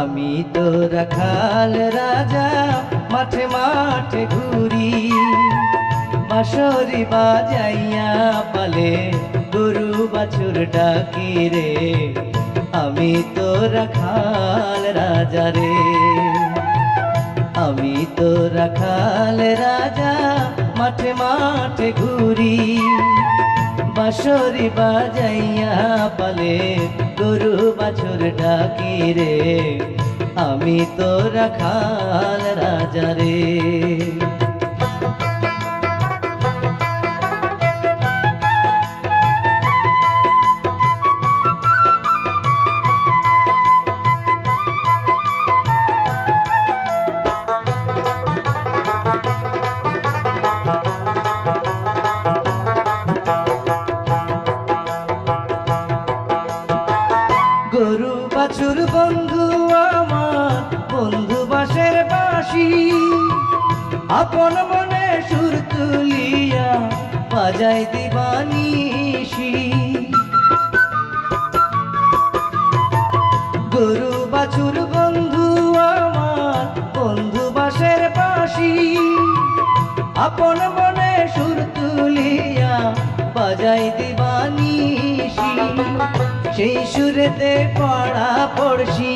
আমি তো রাখাল রাজা, মাঠে মাঠে ঘুরি। বাঁশরি বাজাইয়া পালে, গরু বাছুর ডাকি রে। আমি তো রাখাল রাজা রে। আমি তো রাখাল রাজা, মাঠে মাঠে ঘুরি। বাঁশরি বাজাইয়া পালে গরু বাছুর ডাকি রে। আমি তো রাখাল রাজা রে। বাছুর বন্ধু আমার বন্ধু বাসের বাসি। আপন মনে সুর তুলিয়া বাজাই দিবানিসি গরু বাছুর বন্ধু আমার বন্ধু বাসের বাসি। আপন মনে সুর তুলিয়া বাজাই দিবানিসি সেই সুরেতে পড়া পড়শি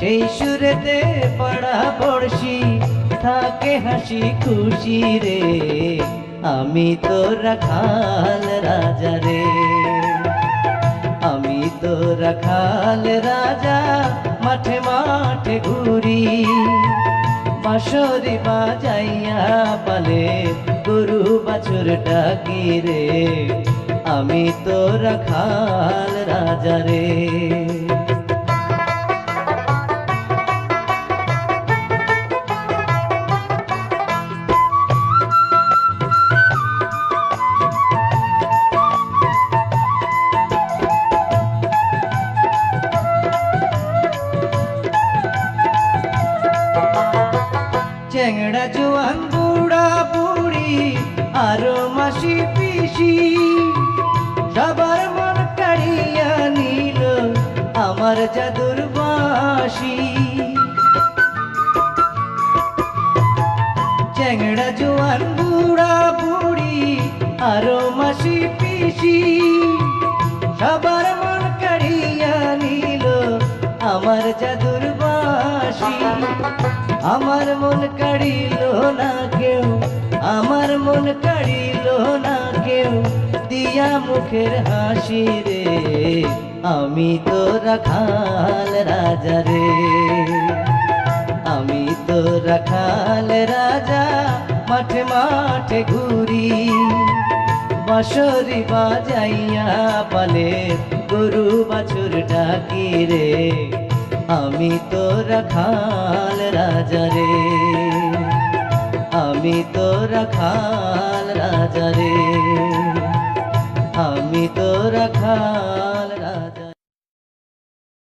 সেই সুরেতে পড়া পড়শি থাকে হাসি খুশি রে, আমি তো রাখাল রাজা রে। আমি তো রাখাল রাজা, মাঠে মাঠে ঘুরি। বাঁশরি বাজাইয়া পালে, গরু বাছুরটা ডাকি রে? আমি তো রাখাল রাজা রে। চ্যাংড়া জোয়ান বুড়া বুড়ি আরও মাসি পিসি। আমার জাদুর চ্যাংড়া জোয়ান বুড়া বুড়ি, আরও মাসি পিসি। সবার মন কাড়িয়া নিল আমার জাদুর আমার মন কাড়িল না কেউ, আমার মন কাড়িল না কেউ। দিয়া মুখের হাসি রে, আমি তো রাখাল রাজা রে। আমি তো রাখাল রাজা, মাঠে মাঠে ঘুরি। বাঁশরি বাজাইয়া পালে গরু বাছুর ডাকি রে। আমি তো রাখাল রাজা রে। আমি তো রাখাল রাজা রে। আমি তো রাখাল রাজা